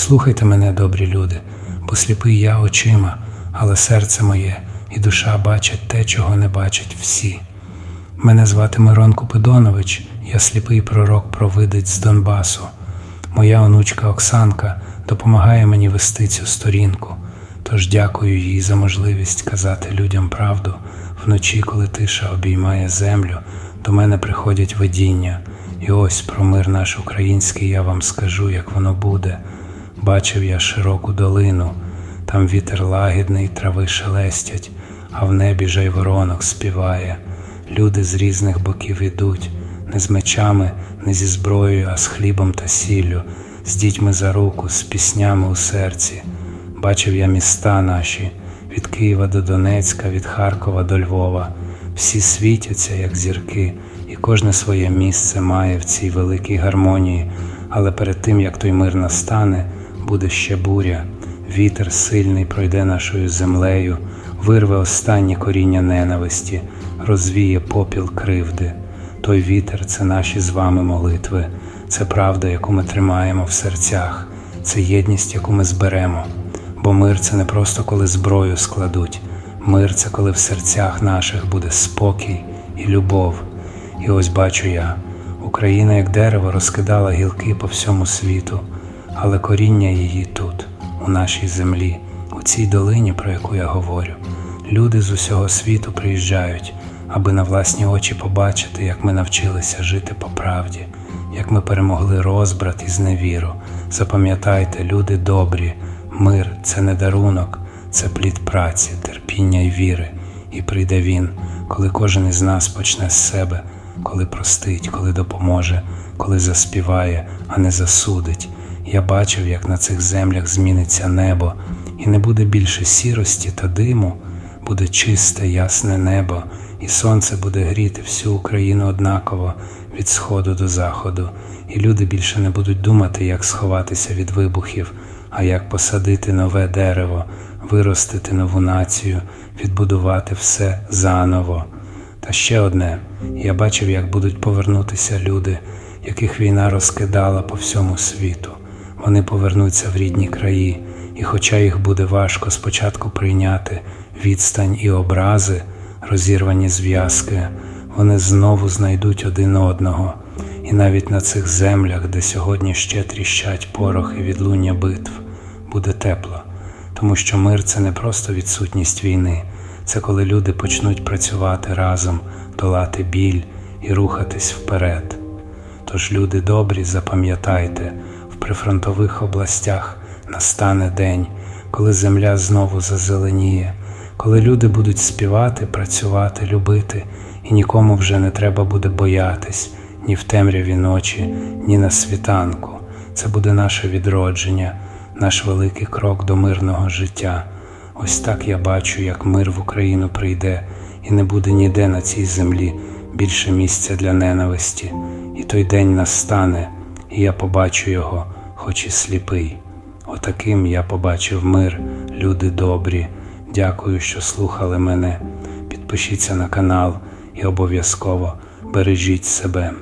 Слухайте мене, добрі люди, бо сліпий я очима, але серце моє і душа бачать те, чого не бачать всі. Мене звати Мирон Купидонович, я сліпий пророк провидець з Донбасу. Моя онучка Оксанка допомагає мені вести цю сторінку. Тож дякую їй за можливість казати людям правду. Вночі, коли тиша обіймає землю, до мене приходять видіння. І ось про мир наш український я вам скажу, як воно буде. Бачив я широку долину, там вітер лагідний, трави шелестять, а в небі жайворонок співає. Люди з різних боків ідуть, не з мечами, не зі зброєю, а з хлібом та сіллю, з дітьми за руку, з піснями у серці. Бачив я міста наші від Києва до Донецька, від Харкова до Львова. Всі світяться, як зірки, і кожне своє місце має в цій великій гармонії. Але перед тим, як той мир настане, буде ще буря. Вітер сильний пройде нашою землею, вирве останнє коріння ненависті, розвіє попіл кривди. Той вітер це наші з вами молитви, це правда, яку ми тримаємо в серцях, це єдність, яку ми зберемо. Бо мир це не просто коли зброю складуть, мир це коли в серцях наших буде спокій і любов. І ось бачу я, Україна, як дерево, розкидала гілки по всьому світу, але коріння її тут, у нашій землі, у цій долині, про яку я говорю. Люди з усього світу приїжджають, аби на власні очі побачити, як ми навчилися жити по правді, як ми перемогли розбрат і зневіру. Запам'ятайте, люди добрі, мир це не дарунок, це плід праці, терпіння й віри. І прийде він, коли кожен із нас почне з себе, коли простить, коли допоможе, коли заспіває, а не засудить. Я бачив, як на цих землях зміниться небо, і не буде більше сірості та диму, буде чисте, ясне небо, і сонце буде гріти всю Україну однаково від сходу до заходу, і люди більше не будуть думати, як сховатися від вибухів, а як посадити нове дерево, виростити нову націю, відбудувати все заново. Та ще одне, я бачив, як будуть повернутися люди, яких війна розкидала по всьому світу. Вони повернуться в рідні краї, і хоча їх буде важко спочатку прийняти відстань і образи, розірвані зв'язки, вони знову знайдуть один одного. І навіть на цих землях, де сьогодні ще тріщать порох і відлуння битв, буде тепло, тому що мир це не просто відсутність війни, це коли люди почнуть працювати разом, долати біль і рухатись вперед. Тож, люди добрі, запам'ятайте, прифронтових областях настане день, коли земля знову зазеленіє, коли люди будуть співати, працювати, любити, і нікому вже не треба буде боятись ні в темряві ночі, ні на світанку. Це буде наше відродження, наш великий крок до мирного життя. Ось так я бачу, як мир в Україну прийде, і не буде ніде на цій землі більше місця для ненависті. І той день настане, і я побачу його, хоч і сліпий. Отаким я побачив мир, люди добрі. Дякую, що слухали мене. Підпишіться на канал і обов'язково бережіть себе.